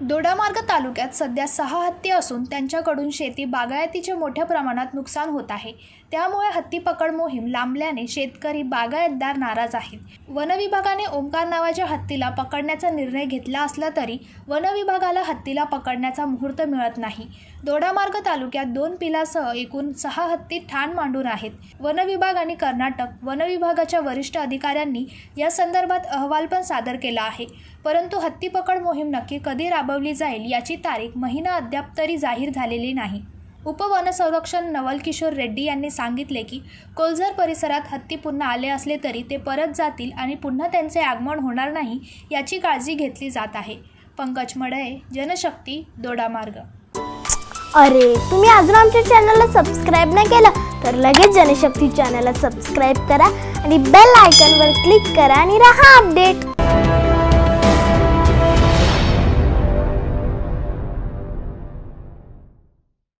दोडामार्ग तालुक्यात सध्या सहा हत्ती असून त्यांच्याकडून शेती बागायतीचे मोठ्या प्रमाणात नुकसान होत आहे. त्यामुळे हत्ती पकड मोहीम लांबल्याने शेतकरी बागायतदार नाराज आहेत. वनविभागाने ओंकार नावाच्या हत्तीला पकडण्याचा निर्णय घेतला असला तरी वनविभागाला हत्तीला पकडण्याचा मुहूर्त मिळत नाही. दोडामार्ग तालुक्यात दोन पिलासह एकूण सहा हत्ती ठाण मांडून आहेत. वनविभाग आणि कर्नाटक वनविभागाच्या वरिष्ठ अधिकाऱ्यांनी या संदर्भात अहवाल पण सादर केला आहे. परंतु हत्ती पकड मोहीम नक्की कधी राब राबवली जाईल याची तारीख महिना अद्याप तरी जाहीर झालेली नाही. उपवनसंरक्षण नवल किशोर रेड्डी यांनी सांगितले की कोलझर परिसरात हत्ती पुन्हा आले असले तरी ते परत जातील आणि पुन्हा त्यांचे आगमन होणार नाही याची काळजी घेतली जात आहे. पंकज मडळे जनशक्ती दोडामार्ग. अरे तुम्ही अजून आमच्या चॅनलला सबस्क्राईब नाही केलं तर लगेच जनशक्ती चॅनलला सबस्क्राईब करा आणि बेल आयकॉनवर क्लिक करा आणि राहा अपडेट